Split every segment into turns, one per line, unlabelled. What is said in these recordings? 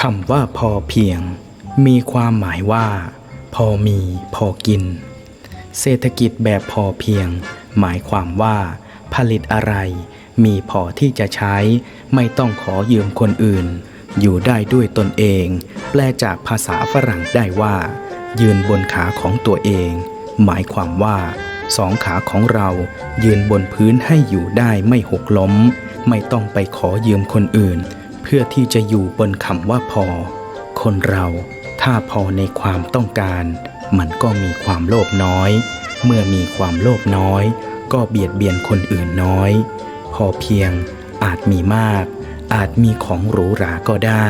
คำว่าพอเพียง มีความหมายว่า พอมีพอกิน เศรษฐกิจแบบพอเพียง หมายความว่า ผลิตอะไร มีพอที่จะใช้ ไม่ต้องขอยืมคนอื่น อยู่ได้ด้วยตนเอง แปลจากภาษาฝรั่งได้ว่า ยืนบนขาของตัวเอง หมายความว่าสองขาของเรายืนบนพื้นให้อยู่ได้ไม่หกล้ม ไม่ต้องไปขอยืมคนอื่น เพื่อที่จะอยู่บนคำว่าพอ คนเราถ้าพอในความต้องการ มันก็มีความโลภน้อย เมื่อมีความโลภน้อย ก็เบียดเบียนคนอื่นน้อย พอเพียงอาจมีมาก อาจมีของหรูหราก็ได้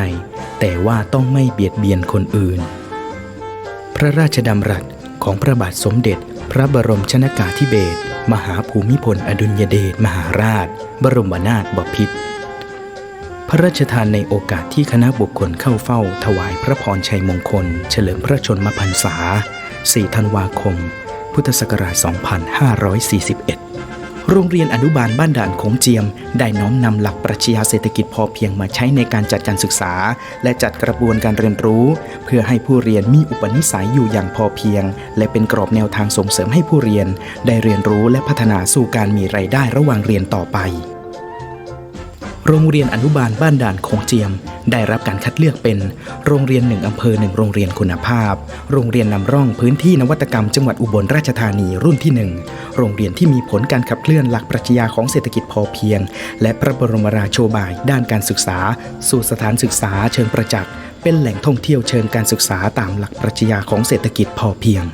แต่ว่าต้องไม่เบียดเบียนคนอื่น พระราชดำรัสของพระบาทสมเด็จ พระบรมชนากาธิเบศรมหาภูมิพลอดุลยเดชมหาราช บรมนาถบพิตร พระราชทานในโอกาสที่คณะบุคคลเข้าเฝ้า ถวายพระพรชัยมงคล เฉลิมพระชนมพรรษา 4 ธันวาคม พุทธศักราช 2541 โรงเรียนอนุบาลบ้านด่านโขงเจียม ได้น้อมนำหลักปรัชญาเศรษฐกิจพอเพียงมาใช้ในการจัดการศึกษา และจัดกระบวนการเรียนรู้ เพื่อให้ผู้เรียนมีอุปนิสัยอยู่อย่างพอเพียง และเป็นกรอบแนวทางส่งเสริมให้ผู้เรียน ได้เรียนรู้และพัฒนาสู่การมีไรายได้ระหว่างเรียนต่อไป โรงเรียนอนุบาลบ้านด่านโขงเจียม ได้รับการคัดเลือกเป็นโรงเรียนหนึ่งอำเภอหนึ่งโรงเรียนคุณภาพ โรงเรียนนำร่องพื้นที่นวัตกรรมจังหวัดอุบลราชธานีรุ่นที่หนึ่งโรงเรียนที่มีผลการขับเคลื่อนหลักปรัชญาของเศรษฐกิจพอเพียง และพระบรมราโชบายด้านการศึกษา สู่สถานศึกษาเชิงประจักษ์เป็นแหล่งท่องเที่ยวเชิงการศึกษาตามหลักปรัชญาของเศรษฐกิจพอเพียง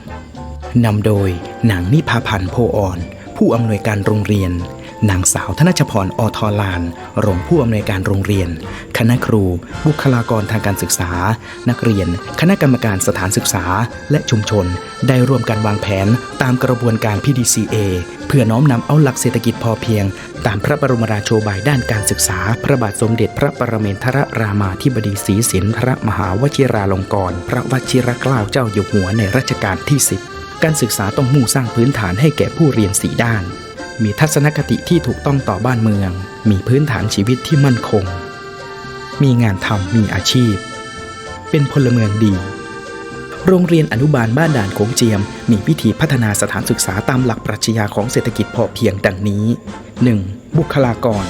นำโดยนางนิพาพันธ์โพอ่อน ผู้อำนวยการโรงเรียน นางสาวธนชพรอทอลาน รองผู้อำนวยการโรงเรียน คณะครู บุคลากรทางการศึกษา นักเรียน คณะกรรมการสถานศึกษา และชุมชน ได้ร่วมกันวางแผนตามกระบวนการ PDCA เพื่อน้อมนำเอาหลักเศรษฐกิจพอเพียง ตามพระบรมราโชบายด้านการศึกษา พระบาทสมเด็จพระปรเมนทรรามาธิบดีศรีสินทรมหาวชิราลงกรณ์พระวชิรเกล้าเจ้าอยู่หัวในรัชกาลที่ 10 การศึกษาต้องมุ่งสร้างพื้นฐานให้แก่ผู้เรียนสีด้าน มีทัศนคติที่ถูกต้องต่อบ้านเมือง มีพื้นฐานชีวิตที่มั่นคง มีงานทำมีอาชีพ เป็นพลเมืองดี โรงเรียนอนุบาลบ้านด่านโขงเจียม มีวิธีพัฒนาสถานศึกษาตามหลักปรัชญาของเศรษฐกิจพอเพียงดังนี้ 1. บุคลากร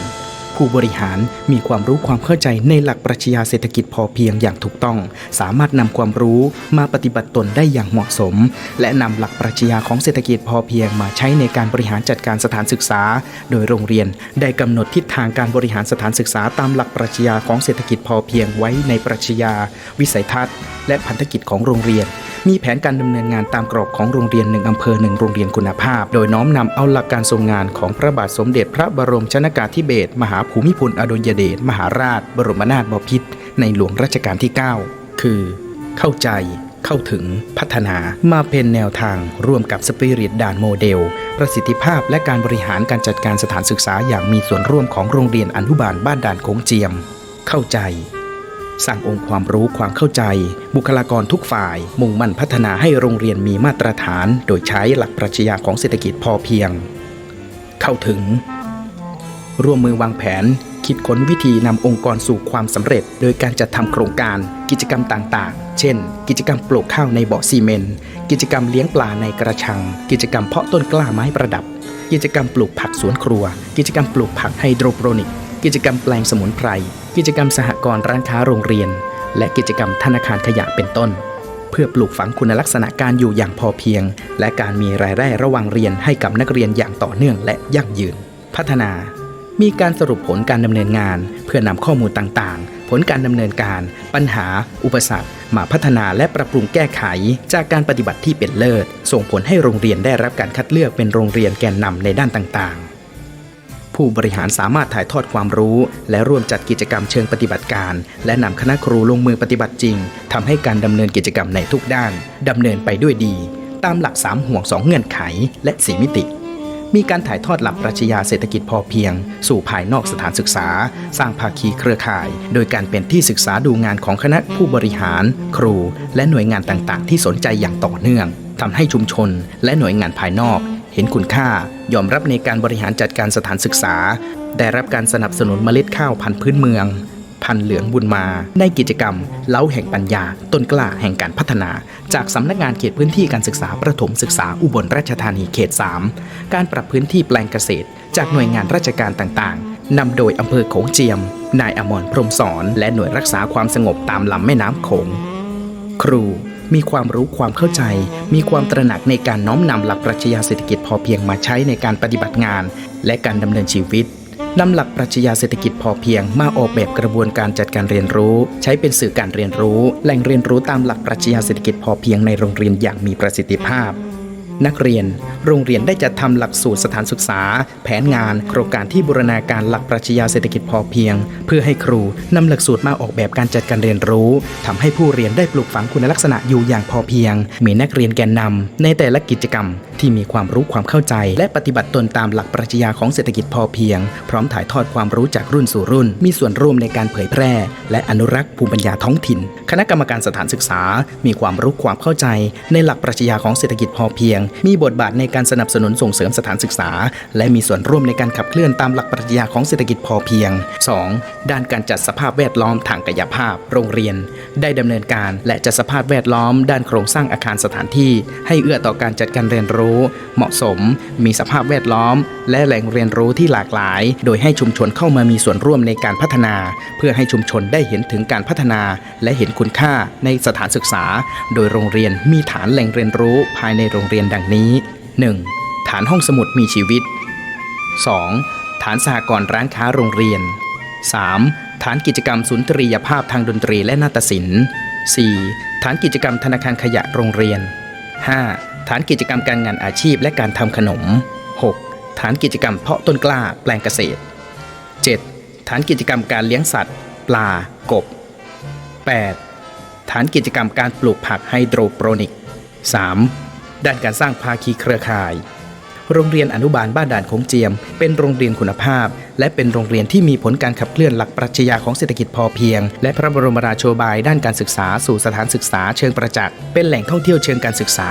ผู้บริหารมีความรู้ความเข้าใจในหลักปรัชญาเศรษฐกิจพอเพียงอย่างถูกต้อง สามารถนำความรู้มาปฏิบัติตนได้อย่างเหมาะสม และนำหลักปรัชญาของเศรษฐกิจพอเพียงมาใช้ในการบริหารจัดการสถานศึกษา โดยโรงเรียนได้กำหนดทิศทางการบริหารสถานศึกษาตามหลักปรัชญาของเศรษฐกิจพอเพียงไว้ในปรัชญา วิสัยทัศน์ และพันธกิจของโรงเรียน มีแผนการดำเนินงานตามกรอบของโรงเรียนหนึ่งอำเภอหนึ่งโรงเรียนคุณภาพ โดยน้อมนำเอาหลักการทรงงานของพระบาทสมเด็จพระบรมชนากาธิเบศรมหาภูมิพลอดุลยเดชมหาราช บรมนาถบพิตรในหลวงรัชกาลที่ 9 คือ เข้าใจ เข้าถึงพัฒนามาเป็นแนวทาง ร่วมกับสปิริตด่านโมเดล ประสิทธิภาพและการบริหารการจัดการสถานศึกษาอย่างมีส่วนร่วมของโรงเรียนอนุบาลบ้านด่านโขงเจียม เข้าใจ สร้างองค์ความรู้ความเข้าใจ บุคลากรทุกฝ่าย มุ่งมั่นพัฒนาให้โรงเรียนมีมาตรฐาน โดยใช้หลักปรัชญาของเศรษฐกิจพอเพียง เข้าถึง ร่วมมือวางแผน คิดค้นวิธีนำองค์กรสู่ความสำเร็จ โดยการจัดทำโครงการ กิจกรรมต่างๆ เช่น กิจกรรมปลูกข้าวในบ่อซีเมนต์กิจกรรมเลี้ยงปลาในกระชัง กิจกรรมเพาะต้นกล้าไม้ประดับ กิจกรรมปลูกผักสวนครัว กิจกรรมปลูกผักไฮโดรโปรนิก กิจกรรมแปลงสมุนไพร กิจกรรมสหกรณ์ร้านค้าโรงเรียน และกิจกรรมธนาคารขยะเป็นต้น เพื่อปลูกฝังคุณลักษณะการอยู่อย่างพอเพียง และการมีรายได้ระหว่างเรียนให้กับนักเรียนอย่างต่อเนื่องและยั่งยืน พัฒนา มีการสรุปผลการดำเนินงาน เพื่อนำข้อมูลต่างๆ ผลการดำเนินการ ปัญหา อุปสรรคมาพัฒนาและปรับปรุงแก้ไข จากการปฏิบัติที่เป็นเลิศ ส่งผลให้โรงเรียนได้รับการคัดเลือกเป็นโรงเรียนแกนนำในด้านต่างๆ ผู้บริหารสามารถถ่ายทอดความรู้ และร่วมจัดกิจกรรมเชิงปฏิบัติการ และนำคณะครูลงมือปฏิบัติจริงทำให้การดำเนินกิจกรรมในทุกด้านดำเนินไปด้วยดี ตามหลัก 3 ห่วง 2 เงื่อนไข และสีมิติ มีการถ่ายทอดหลักปรัชญาเศรษฐกิจพอเพียง สู่ภายนอกสถานศึกษา สร้างภาคีเครือข่าย โดยการเป็นที่ศึกษาดูงานของคณะผู้บริหาร ครู และหน่วยงานต่างๆ ที่สนใจอย่างต่อเนื่องทำให้ชุมชน และหน่วยงานภายนอก เห็นคุณค่ายอมรับในการบริหารจัดการสถานศึกษา ได้รับการสนับสนุนเมล็ดข้าวพันธุ์พื้นเมือง พันเหลืองบุญมา ในกิจกรรม เล้าแห่งปัญญา ต้นกล้าแห่งการพัฒนา จากสำนักงานเขตพื้นที่การศึกษาประถมศึกษาอุบลราชธานีเขต 3 การปรับพื้นที่แปลงเกษตร จากหน่วยงานราชการต่างๆนำโดยอำเภอโขงเจียม นายอมรพรมสอน และหน่วยรักษาความสงบตามลำแม่น้ำโขง ครู มีความรู้ความเข้าใจ มีความตระหนักในการน้อมนำหลักปรัชญาเศรษฐกิจพอเพียงมาใช้ในการปฏิบัติงาน และการดำเนินชีวิตนำหลักปรัชญาเศรษฐกิจพอเพียงมาออกแบบกระบวนการจัดการเรียนรู้ ใช้เป็นสื่อการเรียนรู้ แหล่งเรียนรู้ตามหลักปรัชญาเศรษฐกิจพอเพียงในโรงเรียนอย่างมีประสิทธิภาพ นักเรียน โรงเรียนได้จัดทำหลักสูตรสถานศึกษา แผนงาน โครงการที่บูรณาการหลักปรัชญาเศรษฐกิจพอเพียง เพื่อให้ครูนำหลักสูตรมาออกแบบการจัดการเรียนรู้ทำให้ผู้เรียนได้ปลูกฝังคุณลักษณะอยู่อย่างพอเพียง มีนักเรียนแกนนำในแต่ละกิจกรรม ที่มีความรู้ความเข้าใจ และปฏิบัติตนตามหลักปรัชญาของเศรษฐกิจพอเพียง พร้อมถ่ายทอดความรู้จากรุ่นสู่รุ่น มีส่วนร่วมในการเผยแพร่ และอนุรักษ์ภูมิปัญญาท้องถิ่น คณะกรรมการสถานศึกษา มีความรู้ความเข้าใจ ในหลักปรัชญาของเศรษฐกิจพอเพียง มีบทบาทในการสนับสนุนส่งเสริมสถานศึกษา และมีส่วนร่วมในการขับเคลื่อนตามหลักปรัชญาของเศรษฐกิจพอเพียง 2. ด้านการจัดสภาพแวดล้อมทางกายภาพ โรงเรียน ได้ดำเนินการและจัดสภาพแวดล้อม ด้านโครงสร้างอาคารสถานที่ ให้เอื้อต่อการจัดการเรียนรู้เหมาะสม มีสภาพแวดล้อม และแหล่งเรียนรู้ที่หลากหลาย โดยให้ชุมชนเข้ามามีส่วนร่วมในการพัฒนา เพื่อให้ชุมชนได้เห็นถึงการพัฒนา และเห็นคุณค่าในสถานศึกษา โดยโรงเรียนมีฐานแหล่งเรียนรู้ภายในโรงเรียนดังนี้ 1. ฐานห้องสมุดมีชีวิต 2. ฐานสหกรณ์ร้านค้าโรงเรียน 3. ฐานกิจกรรมสุนทรียภาพทางดนตรีและนาฏศิลป์ 4. ฐานกิจกรรมธนาคารขยะโรงเรียน 5. ฐานกิจกรรมการงานอาชีพและการทำขนม 6. ฐานกิจกรรมเพาะต้นกล้าแปลงเกษตร 7. ฐานกิจกรรมการเลี้ยงสัตว์ ปลา กบ 8. ฐานกิจกรรมการปลูกผักไฮโดรโปรนิก 3. ด้านการสร้างภาคีเครือข่าย โรงเรียนอนุบาลบ้านด่านโขงเจียม เป็นโรงเรียนคุณภาพ และเป็นโรงเรียนที่มีผลการขับเคลื่อนหลักปรัชญาของเศรษฐกิจพอเพียง และพระบรมราโชบายด้านการศึกษาสู่สถานศึกษาเชิงประจักษ์เป็นแหล่งท่องเที่ยวเชิงการศึกษา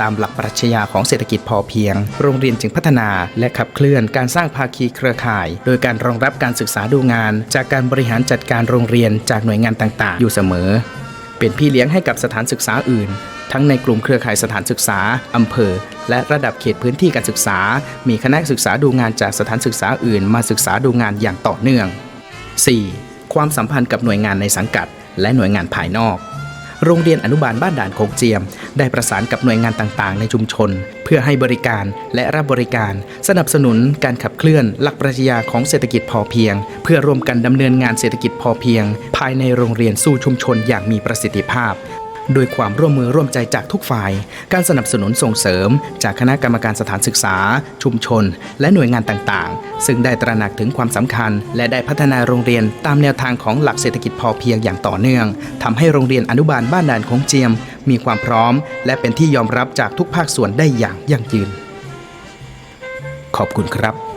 ตามหลักปรัชญาของเศรษฐกิจพอเพียง โรงเรียนจึงพัฒนา และขับเคลื่อนการสร้างภาคีเครือข่าย โดยการรองรับการศึกษาดูงาน จากการบริหารจัดการโรงเรียนจากหน่วยงานต่างๆ อยู่เสมอ เป็นพี่เลี้ยงให้กับสถานศึกษาอื่น ทั้งในกลุ่มเครือข่ายสถานศึกษาอำเภอ และระดับเขตพื้นที่การศึกษา มีคณะศึกษาดูงานจากสถานศึกษาอื่น มาศึกษาดูงานอย่างต่อเนื่อง 4. ความสัมพันธ์กับหน่วยงานในสังกัด และหน่วยงานภายนอกโรงเรียนอนุบาลบ้านด่านโคกเจียม ได้ประสานกับหน่วยงานต่างๆ ในชุมชน เพื่อให้บริการและรับบริการ สนับสนุนการขับเคลื่อนหลักปรัชญาของเศรษฐกิจพอเพียง เพื่อร่วมกันดำเนินงานเศรษฐกิจพอเพียง ภายในโรงเรียนสู่ชุมชนอย่างมีประสิทธิภาพ โดยความร่วมมือร่วมใจจากทุกฝ่าย การสนับสนุนส่งเสริม จากคณะกรรมการสถานศึกษา ชุมชน และหน่วยงานต่างๆ ซึ่งได้ตระหนักถึงความสำคัญ และได้พัฒนาโรงเรียนตามแนวทางของหลักเศรษฐกิจพอเพียงอย่างต่อเนื่องทำให้โรงเรียนอนุบาลบ้านด่านของเจียม มีความพร้อม และเป็นที่ยอมรับจากทุกภาคส่วนได้อย่างยั่งยืน ขอบคุณครับ